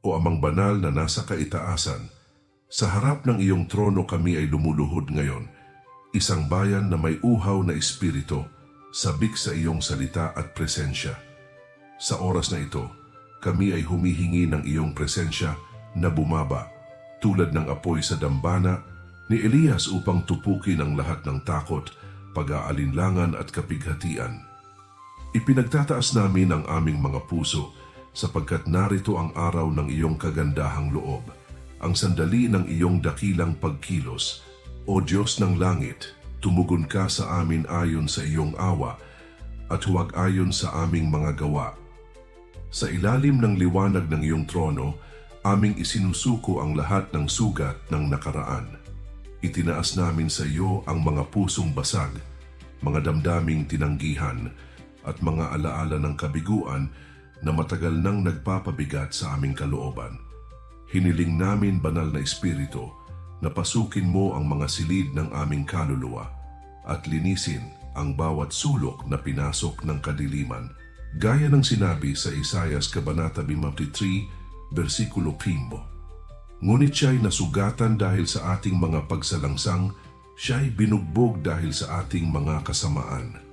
O amang banal na nasa kaitaasan, sa harap ng iyong trono kami ay lumuluhod ngayon, isang bayan na may uhaw na espiritu, sabik sa iyong salita at presensya. Sa oras na ito, kami ay humihingi ng iyong presensya na bumaba, tulad ng apoy sa dambana ni Elias upang tupukin ang lahat ng takot, pag-aalinlangan at kapighatian. Ipinagtataas namin ang aming mga puso sapagkat narito ang araw ng iyong kagandahang loob, ang sandali ng iyong dakilang pagkilos. O Diyos ng langit, tumugon ka sa amin ayon sa iyong awa at huwag ayon sa aming mga gawa. Sa ilalim ng liwanag ng iyong trono, aming isinusuko ang lahat ng sugat ng nakaraan. Itinaas namin sa iyo ang mga pusong basag, mga damdaming tinanggihan, at mga alaala ng kabiguan na matagal nang nagpapabigat sa aming kalooban. Hiniling namin, banal na Espiritu, na pasukin mo ang mga silid ng aming kaluluwa at linisin ang bawat sulok na pinasok ng kadiliman. Gaya ng sinabi sa Isayas Kabanata 53, versikulo 5. Ngunit siya'y nasugatan dahil sa ating mga pagsalangsang, siya'y binugbog dahil sa ating mga kasamaan.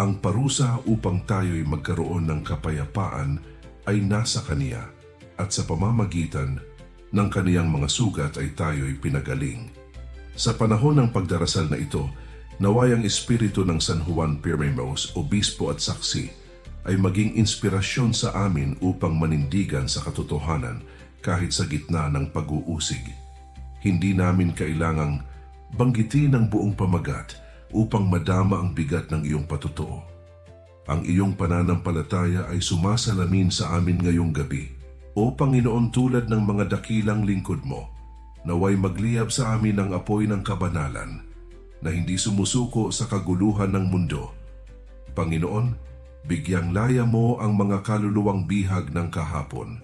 Ang parusa upang tayo'y magkaroon ng kapayapaan ay nasa Kaniya at sa pamamagitan ng kaniyang mga sugat ay tayo'y pinagaling. Sa panahon ng pagdarasal na ito, naway ang Espiritu ng San Juan Piremos, Obispo at Saksi, ay maging inspirasyon sa amin upang manindigan sa katotohanan kahit sa gitna ng pag-uusig. Hindi namin kailangang banggitin ang buong pamagat upang madama ang bigat ng iyong patutuo. Ang iyong pananampalataya ay sumasalamin sa amin ngayong gabi. O Panginoon tulad ng mga dakilang lingkod mo, naway magliyab sa amin ang apoy ng kabanalan na hindi sumusuko sa kaguluhan ng mundo. Panginoon, bigyang laya mo ang mga kaluluwang bihag ng kahapon.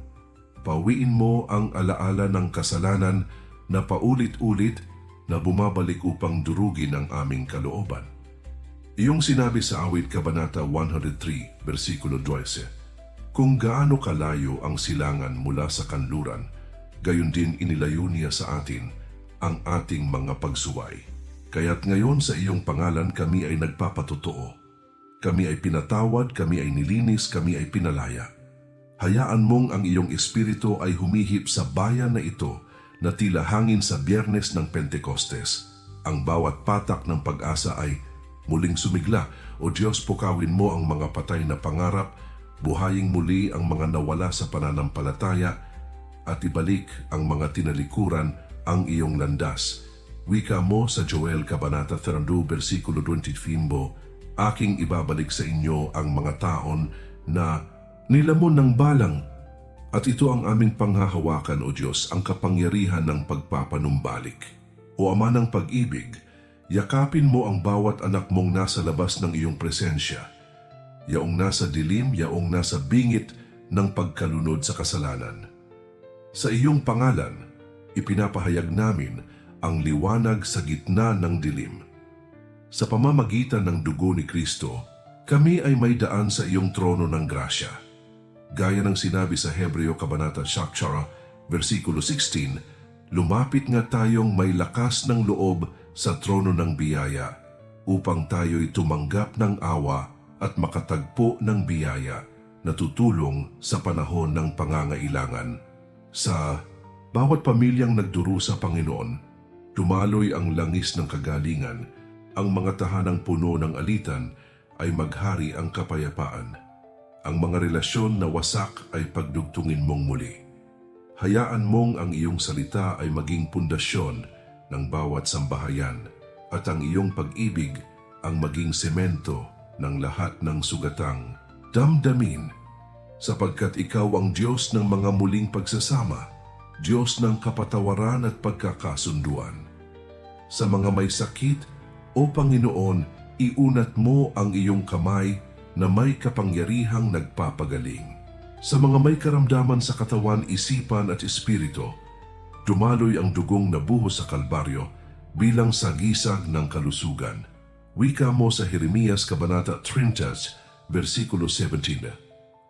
Pawiin mo ang alaala ng kasalanan na paulit-ulit na bumabalik upang durugin ang aming kalooban. Iyong sinabi sa awit Kabanata 103, versikulo 12, Kung gaano kalayo ang silangan mula sa kanluran, gayon din inilayo niya sa atin ang ating mga pagsuway. Kaya't ngayon sa iyong pangalan kami ay nagpapatotoo. Kami ay pinatawad, kami ay nilinis, kami ay pinalaya. Hayaan mong ang iyong espiritu ay humihip sa bayan na ito na tila hangin sa biyernes ng Pentecostes. Ang bawat patak ng pag-asa ay muling sumigla, O Diyos pukawin mo ang mga patay na pangarap, buhaying muli ang mga nawala sa pananampalataya, at ibalik ang mga tinalikuran ang iyong landas. Wika mo sa Joel Kabanata 32, versikulo 25, Aking ibabalik sa inyo ang mga taon na nilamon ng balang at ito ang aming panghahawakan, O Diyos, ang kapangyarihan ng pagpapanumbalik. O Ama ng pag-ibig, yakapin mo ang bawat anak mong nasa labas ng iyong presensya. Yaong nasa dilim, yaong nasa bingit ng pagkalunod sa kasalanan. Sa iyong pangalan, ipinapahayag namin ang liwanag sa gitna ng dilim. Sa pamamagitan ng dugo ni Kristo, kami ay may daan sa iyong trono ng grasya. Gaya ng sinabi sa Hebreo Kabanata Shakshara, versikulo 16, lumapit nga tayong may lakas ng loob sa trono ng biyaya upang tayo'y tumanggap ng awa at makatagpo ng biyaya na tutulong sa panahon ng pangangailangan. Sa bawat pamilyang nagduro sa Panginoon, dumaloy ang langis ng kagalingan, ang mga tahanang puno ng alitan ay maghari ang kapayapaan ang mga relasyon na wasak ay pagdugtungin mong muli. Hayaan mong ang iyong salita ay maging pundasyon ng bawat sambahayan at ang iyong pag-ibig ang maging semento ng lahat ng sugatang damdamin sapagkat ikaw ang Diyos ng mga muling pagsasama, Diyos ng kapatawaran at pagkakasunduan. Sa mga may sakit, O Panginoon, iunat mo ang iyong kamay na may kapangyarihang nagpapagaling. Sa mga may karamdaman sa katawan, isipan at espiritu, dumaloy ang dugong nabuhos sa Kalbaryo bilang sagisag ng kalusugan. Wika mo sa Jeremias Kabanata 30, versikulo 17.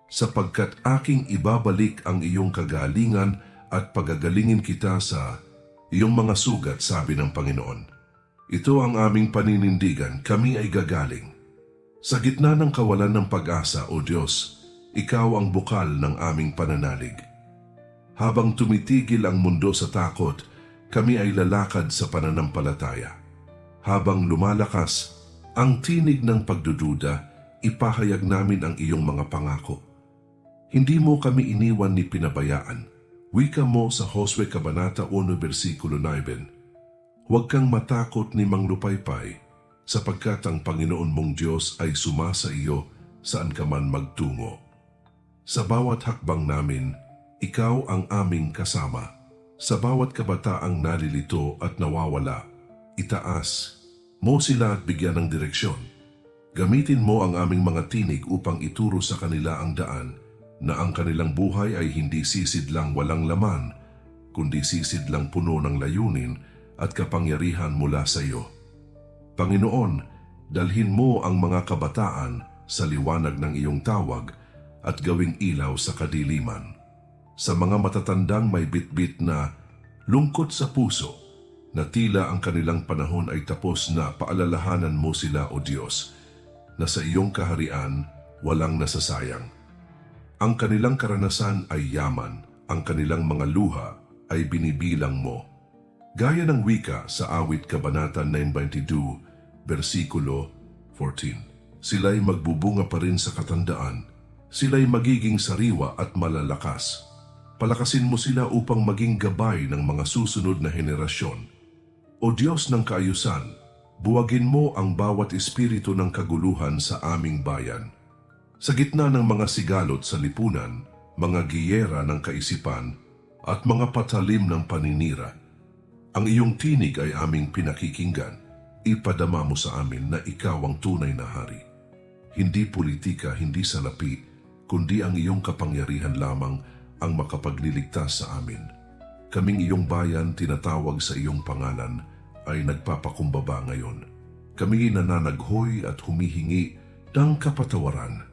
sapagkat aking ibabalik ang iyong kagalingan at pagagalingin kita sa iyong mga sugat, sabi ng Panginoon. Ito ang aming paninindigan, kami ay gagaling. Sa gitna ng kawalan ng pag-asa, O Diyos, Ikaw ang bukal ng aming pananalig. Habang tumitigil ang mundo sa takot, kami ay lalakad sa pananampalataya. Habang lumalakas ang tinig ng pagdududa, ipahayag namin ang iyong mga pangako. Hindi mo kami iniwan ni pinabayaan. Wika mo sa Josue Kabanata 1 versikulo 9. Huwag kang matakot ni Mang Lupaypay, sapagkat ang Panginoon mong Diyos ay sumasa iyo saan ka man magtungo. Sa bawat hakbang namin, ikaw ang aming kasama. Sa bawat kabataang nalilito at nawawala, itaas mo sila at bigyan ng direksyon. Gamitin mo ang aming mga tinig upang ituro sa kanila ang daan na ang kanilang buhay ay hindi sisid lang walang laman, kundi sisid lang puno ng layunin at kapangyarihan mula sa iyo. Panginoon, dalhin mo ang mga kabataan sa liwanag ng iyong tawag at gawing ilaw sa kadiliman. Sa mga matatandang may bitbit na lungkot sa puso, na tila ang kanilang panahon ay tapos na paalalahanan mo sila o Diyos, na sa iyong kaharian walang nasasayang. Ang kanilang karanasan ay yaman, ang kanilang mga luha ay binibilang mo. Gaya ng wika sa awit Kabanata 922, versikulo 14. Sila'y magbubunga pa rin sa katandaan. Sila'y magiging sariwa at malalakas. Palakasin mo sila upang maging gabay ng mga susunod na henerasyon. O Diyos ng kaayusan, buwagin mo ang bawat espiritu ng kaguluhan sa aming bayan. Sa gitna ng mga sigalot sa lipunan, mga giyera ng kaisipan, at mga patalim ng paninira, ang iyong tinig ay aming pinakikinggan. Ipadama mo sa amin na ikaw ang tunay na hari. Hindi politika, hindi salapi, kundi ang iyong kapangyarihan lamang ang makapagliligtas sa amin. Kaming iyong bayan tinatawag sa iyong pangalan ay nagpapakumbaba ngayon. Kami nananaghoy at humihingi ng kapatawaran.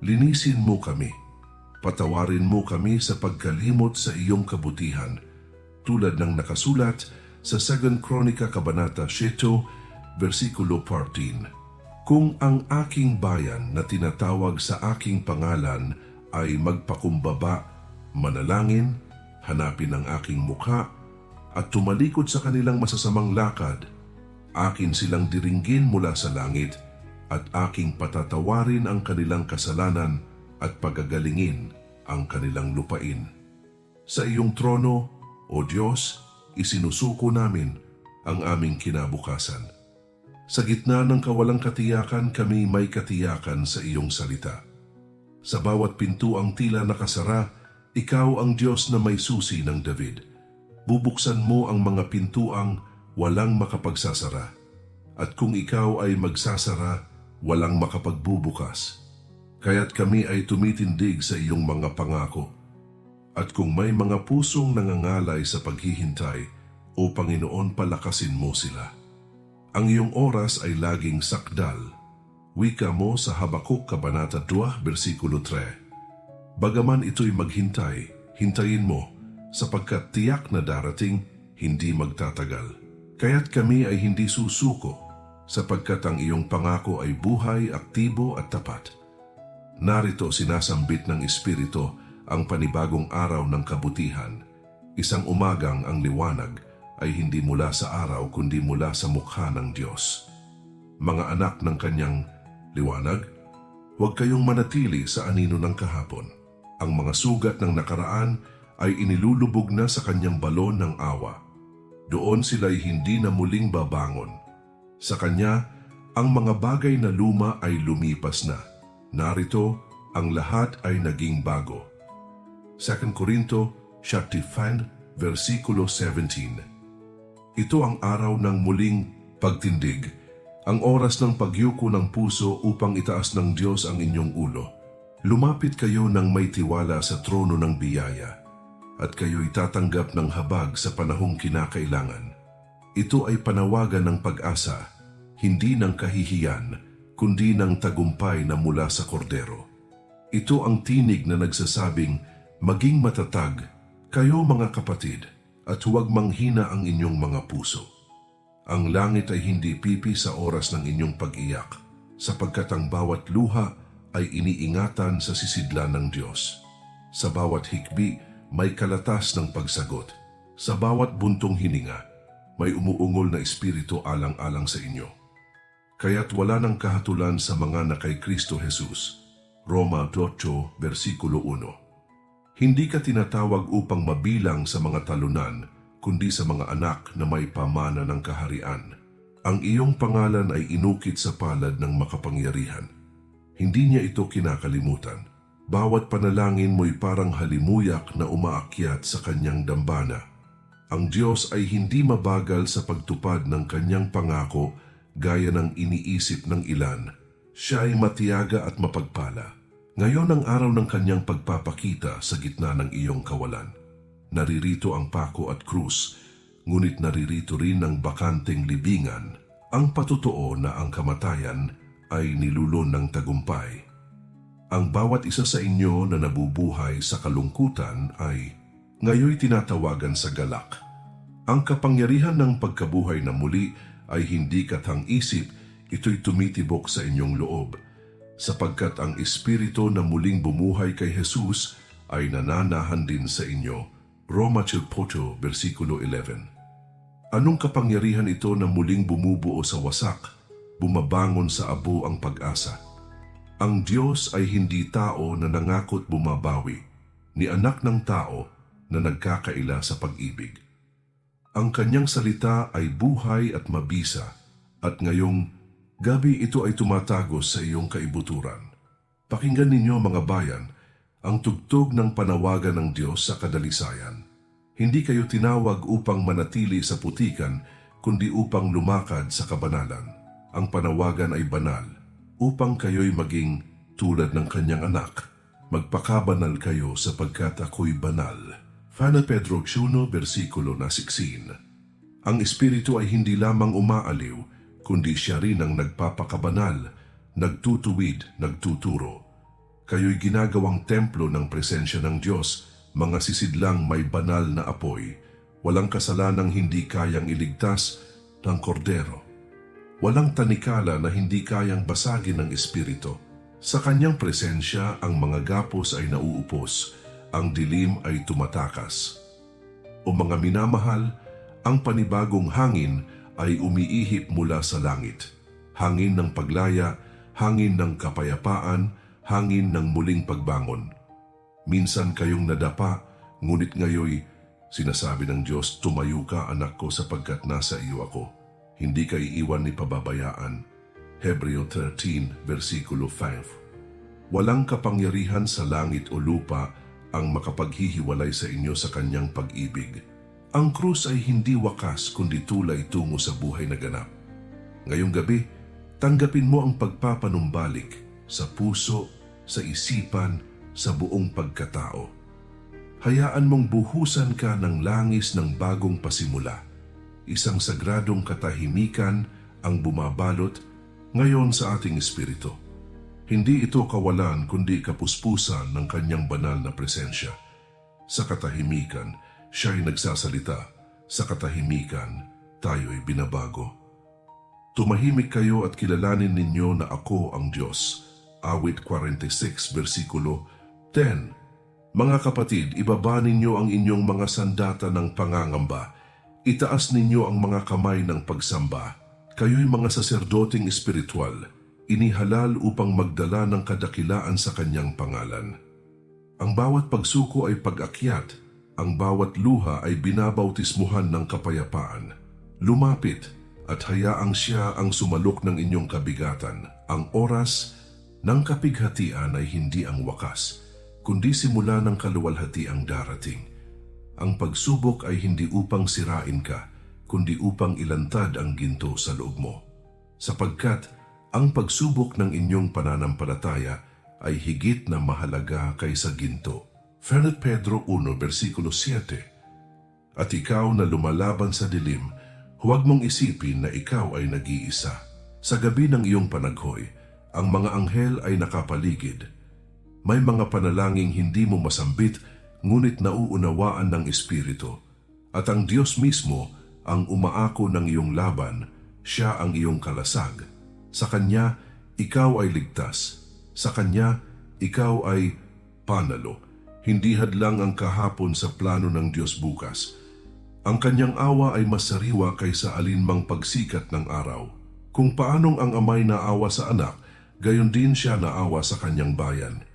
Linisin mo kami. Patawarin mo kami sa pagkalimot sa iyong kabutihan tulad ng nakasulat sa 2 Kronika Kabanata 7, versikulo 14. Kung ang aking bayan na tinatawag sa aking pangalan ay magpakumbaba, manalangin, hanapin ang aking mukha, at tumalikod sa kanilang masasamang lakad, akin silang diringgin mula sa langit at aking patatawarin ang kanilang kasalanan at pagagalingin ang kanilang lupain. Sa iyong trono, O Diyos, isinusuko namin ang aming kinabukasan. Sa gitna ng kawalang katiyakan, kami may katiyakan sa iyong salita. Sa bawat pintuang tila nakasara, ikaw ang Diyos na may susi ng David. Bubuksan mo ang mga pintuang walang makapagsasara. At kung ikaw ay magsasara, walang makapagbubukas. Kaya't kami ay tumitindig sa iyong mga pangako. At kung may mga pusong nangangalay sa paghihintay, o Panginoon palakasin mo sila. Ang iyong oras ay laging sakdal. Wika mo sa Habakuk Kabanata 2, versikulo 3. Bagaman ito'y maghintay, hintayin mo, sapagkat tiyak na darating, hindi magtatagal. Kaya't kami ay hindi susuko, sapagkat ang iyong pangako ay buhay, aktibo at tapat. Narito sinasambit ng Espiritu ang panibagong araw ng kabutihan. Isang umagang ang liwanag ay hindi mula sa araw kundi mula sa mukha ng Diyos. Mga anak ng kanyang liwanag, huwag kayong manatili sa anino ng kahapon. Ang mga sugat ng nakaraan ay inilulubog na sa kanyang balon ng awa. Doon sila'y hindi na muling babangon. Sa kanya, ang mga bagay na luma ay lumipas na. Narito, ang lahat ay naging bago. 2 Korinto, chapter 5, versikulo 17. Ito ang araw ng muling pagtindig, ang oras ng pagyuko ng puso upang itaas ng Diyos ang inyong ulo. Lumapit kayo ng may tiwala sa trono ng biyaya, at kayo'y tatanggap ng habag sa panahong kinakailangan. Ito ay panawagan ng pag-asa, hindi ng kahihiyan, kundi ng tagumpay na mula sa kordero. Ito ang tinig na nagsasabing, maging matatag, kayo mga kapatid, at huwag manghina ang inyong mga puso. Ang langit ay hindi pipi sa oras ng inyong pag-iyak, sapagkat ang bawat luha ay iniingatan sa sisidlan ng Diyos. Sa bawat hikbi, may kalatas ng pagsagot. Sa bawat buntong hininga, may umuungol na espiritu alang-alang sa inyo. Kaya't wala ng kahatulan sa mga na kay Kristo Jesus. Roma 8, versikulo 1. Hindi ka tinatawag upang mabilang sa mga talunan, kundi sa mga anak na may pamana ng kaharian. Ang iyong pangalan ay inukit sa palad ng makapangyarihan. Hindi niya ito kinakalimutan. Bawat panalangin mo'y parang halimuyak na umaakyat sa kanyang dambana. Ang Diyos ay hindi mabagal sa pagtupad ng kanyang pangako gaya ng iniisip ng ilan. Siya ay matiyaga at mapagpala. Ngayon ang araw ng kanyang pagpapakita sa gitna ng iyong kawalan. Naririto ang pako at krus, ngunit naririto rin ang bakanteng libingan, ang patutuo na ang kamatayan ay nilulon ng tagumpay. Ang bawat isa sa inyo na nabubuhay sa kalungkutan ay ngayoy tinatawagan sa galak. Ang kapangyarihan ng pagkabuhay na muli ay hindi katang isip, ito'y tumitibok sa inyong loob, sapagkat ang espiritu na muling bumuhay kay Jesus ay nananahan din sa inyo. Roma 8, versikulo 11. Anong kapangyarihan ito na muling bumubuo sa wasak, bumabangon sa abo ang pag-asa? Ang Diyos ay hindi tao na nangakot bumabawi, ni anak ng tao na nagkakaila sa pag-ibig. Ang kanyang salita ay buhay at mabisa, at ngayong gabi ito ay tumatagos sa iyong kaibuturan. Pakinggan ninyo mga bayan, ang tugtog ng panawagan ng Diyos sa kadalisayan. Hindi kayo tinawag upang manatili sa putikan, kundi upang lumakad sa kabanalan. Ang panawagan ay banal, upang kayo'y maging tulad ng kanyang anak. Magpakabanal kayo sapagkat ako'y banal. Fana Pedro 1, versikulo na 16. Ang Espiritu ay hindi lamang umaaliw, kundi siya rin ang nagpapakabanal, nagtutuwid, nagtuturo. Kayo'y ginagawang templo ng presensya ng Diyos, mga sisidlang may banal na apoy, walang kasalanang hindi kayang iligtas ng kordero. Walang tanikala na hindi kayang basagin ng Espiritu. Sa kanyang presensya, ang mga gapos ay nauupos, ang dilim ay tumatakas. O mga minamahal, ang panibagong hangin ay umiihip mula sa langit. Hangin ng paglaya, hangin ng kapayapaan, hangin ng muling pagbangon. Minsan kayong nadapa, ngunit ngayoy sinasabi ng Diyos, tumayo ka anak ko sapagkat nasa iyo ako. Hindi ka iiwan ni pababayaan. Hebreo 13, versikulo 5. Walang kapangyarihan sa langit o lupa ang makapaghihiwalay sa inyo sa kanyang pag-ibig. Ang krus ay hindi wakas kundi tulay tungo sa buhay na ganap. Ngayong gabi, tanggapin mo ang pagpapanumbalik sa puso, sa isipan, sa buong pagkatao. Hayaan mong buhusan ka ng langis ng bagong pasimula. Isang sagradong katahimikan ang bumabalot ngayon sa ating espiritu. Hindi ito kawalan kundi kapuspusan ng kanyang banal na presensya. Sa katahimikan, siya'y nagsasalita. Sa katahimikan, tayo'y binabago. Tumahimik kayo at kilalanin ninyo na ako ang Diyos. Awit 46, versikulo 10. Mga kapatid, ibaba ninyo ang inyong mga sandata ng pangangamba. Itaas ninyo ang mga kamay ng pagsamba. Kayo'y mga saserdoting espiritual inihalal upang magdala ng kadakilaan sa kanyang pangalan. Ang bawat pagsuko ay pag-akyat, ang bawat luha ay binabautismuhan ng kapayapaan. Lumapit at hayaang siya ang sumalok ng inyong kabigatan. Ang oras ng kapighatian ay hindi ang wakas, kundi simula ng kaluwalhati ang darating. Ang pagsubok ay hindi upang sirain ka, kundi upang ilantad ang ginto sa loob mo. Sapagkat ang pagsubok ng inyong pananampalataya ay higit na mahalaga kaysa ginto. 1 Pedro 1, versikulo 7 At ikaw na lumalaban sa dilim, huwag mong isipin na ikaw ay nag-iisa. Sa gabi ng iyong panaghoy, ang mga anghel ay nakapaligid. May mga panalangin hindi mo masambit, ngunit nauunawaan ng Espiritu. At ang Diyos mismo ang umaako ng iyong laban, siya ang iyong kalasag. Sa Kanya, ikaw ay ligtas. Sa Kanya, ikaw ay panalo. Hindi hadlang ang kahapon sa plano ng Diyos bukas. Ang kanyang awa ay mas sariwa kaysa alinmang pagsikat ng araw. Kung paanong ang amay naawa sa anak, gayon din siya naawa sa kanyang bayan.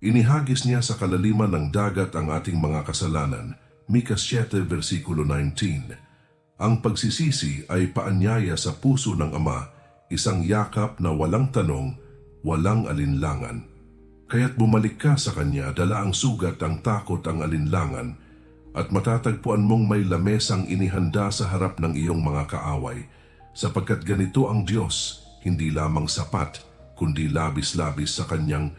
Inihagis niya sa kalaliman ng dagat ang ating mga kasalanan. Mika 7 versikulo 19. Ang pagsisisi ay paanyaya sa puso ng Ama, isang yakap na walang tanong, walang alinlangan. Kaya't bumalik ka sa Kanya, dala ang sugat, ang takot, ang alinlangan, at matatagpuan mong may lamesang inihanda sa harap ng iyong mga kaaway, sapagkat ganito ang Diyos, hindi lamang sapat, kundi labis-labis sa Kanyang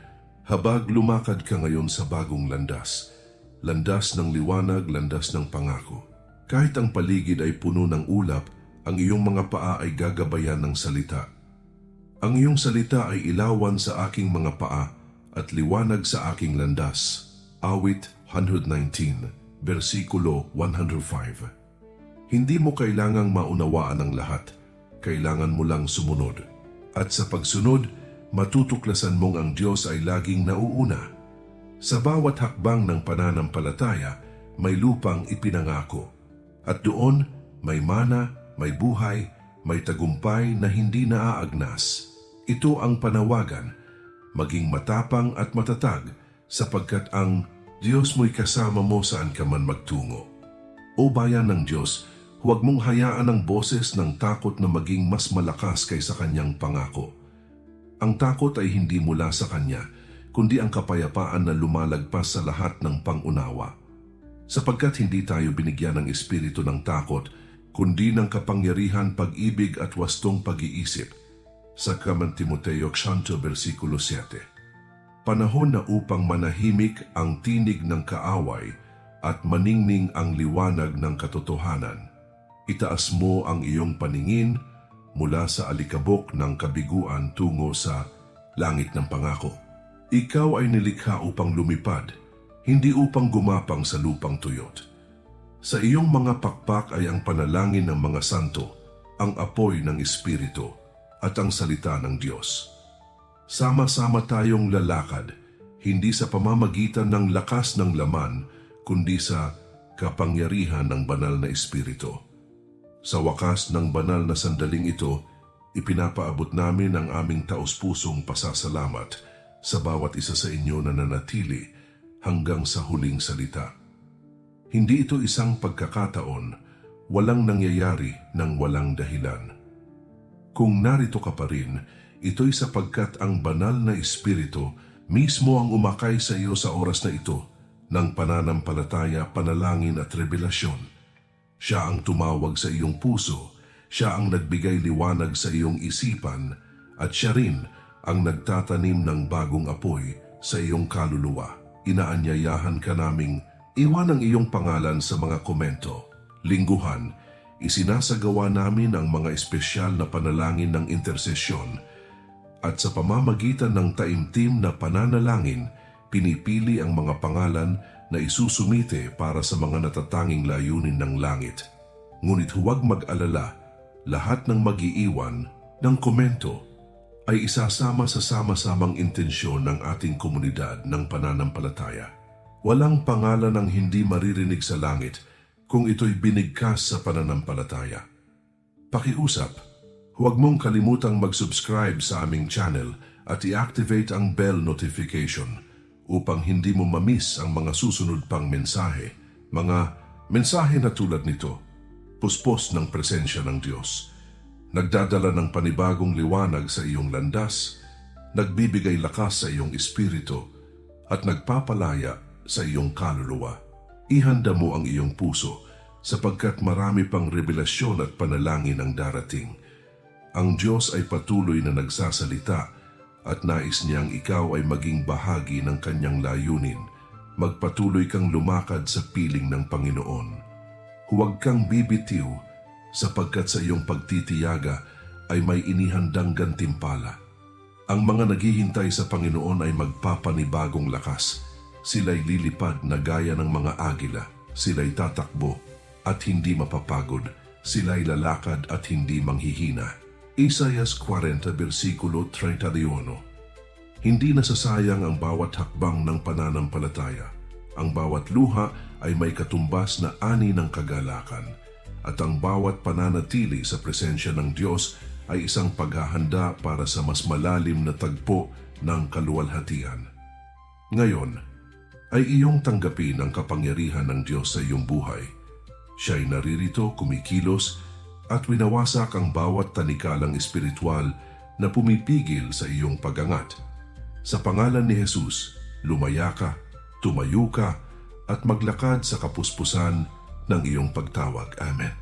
habag lumakad ka ngayon sa bagong landas, landas ng liwanag, landas ng pangako. Kahit ang paligid ay puno ng ulap, ang iyong mga paa ay gagabayan ng salita. Ang iyong salita ay ilawan sa aking mga paa at liwanag sa aking landas. Awit 119, versikulo 105. Hindi mo kailangang maunawaan ang lahat. Kailangan mo lang sumunod. At sa pagsunod, matutuklasan mong ang Diyos ay laging nauuna. Sa bawat hakbang ng pananampalataya, may lupang ipinangako. At doon, may mana, may buhay, may tagumpay na hindi naaagnas. Ito ang panawagan, maging matapang at matatag sapagkat ang Diyos mo'y kasama mo saan ka man magtungo. O bayan ng Diyos, huwag mong hayaan ang boses ng takot na maging mas malakas kaysa kanyang pangako. Ang takot ay hindi mula sa kanya, kundi ang kapayapaan na lumalagpas sa lahat ng pangunawa. Sapagkat hindi tayo binigyan ng espiritu ng takot, kundi ng kapangyarihan, pag-ibig at wastong pag-iisip. Sa Timoteo 10, versikulo 7. Panahon na upang manahimik ang tinig ng kaaway at maningning ang liwanag ng katotohanan. Itaas mo ang iyong paningin mula sa alikabok ng kabiguan tungo sa langit ng pangako. Ikaw ay nilikha upang lumipad, hindi upang gumapang sa lupang tuyot. Sa iyong mga pakpak ay ang panalangin ng mga santo, ang apoy ng Espiritu at ang salita ng Diyos. Sama-sama tayong lalakad, hindi sa pamamagitan ng lakas ng laman, kundi sa kapangyarihan ng banal na Espiritu. Sa wakas ng banal na sandaling ito, ipinapaabot namin ang aming taus-pusong pasasalamat sa bawat isa sa inyo na nanatili hanggang sa huling salita. Hindi ito isang pagkakataon, walang nangyayari ng walang dahilan. Kung narito ka pa rin, ito'y sapagkat ang banal na Espiritu mismo ang umakay sa iyo sa oras na ito ng pananampalataya, panalangin at revelasyon. Siya ang tumawag sa iyong puso, siya ang nagbigay liwanag sa iyong isipan, at siya rin ang nagtatanim ng bagong apoy sa iyong kaluluwa. Inaanyayahan ka naming iwan ang iyong pangalan sa mga komento. Lingguhan, isinasagawa namin ang mga espesyal na panalangin ng intersesyon at sa pamamagitan ng taimtim na pananalangin, pinipili ang mga pangalan na isusumite para sa mga natatanging layunin ng langit. Ngunit huwag mag-alala, lahat ng magiiwan ng komento ay isasama sa sama-samang intensyon ng ating komunidad ng pananampalataya. Walang pangalan ang hindi maririnig sa langit kung ito'y binigkas sa pananampalataya. Pakiusap, Huwag mong kalimutang mag-subscribe sa aming channel at i-activate ang bell notification upang hindi mo mamiss ang mga susunod pang mensahe. Mga mensahe na tulad nito, puspos ng presensya ng Diyos, nagdadala ng panibagong liwanag sa iyong landas, nagbibigay lakas sa iyong espiritu, at nagpapalaya sa iyong kaluluwa. Ihanda mo ang iyong puso sapagkat marami pang revelasyon at panalangin ang darating. Ang Diyos ay patuloy na nagsasalita at nais niyang ikaw ay maging bahagi ng kanyang layunin. Magpatuloy kang lumakad sa piling ng Panginoon. Huwag kang bibitiw sapagkat sa iyong pagtitiyaga ay may inihandang gantimpala. Ang mga naghihintay sa Panginoon ay magpapanibagong lakas. Sila'y lilipad na gaya ng mga agila. Sila'y tatakbo at hindi mapapagod. Sila'y lalakad at hindi manghihina. Isayas 40 versikulo 31 Hindi nasasayang ang bawat hakbang ng pananampalataya. Ang bawat luha ay may katumbas na ani ng kagalakan. At ang bawat pananatili sa presensya ng Diyos ay isang paghahanda para sa mas malalim na tagpo ng kaluwalhatian. Ngayon, ay iyong tanggapin ang kapangyarihan ng Diyos sa iyong buhay. Siya'y naririto, kumikilos, at winawasak ang bawat tanikalang espiritual na pumipigil sa iyong pagangat. Sa pangalan ni Jesus, lumaya ka, tumayo ka, at maglakad sa kapuspusan ng iyong pagtawag. Amen.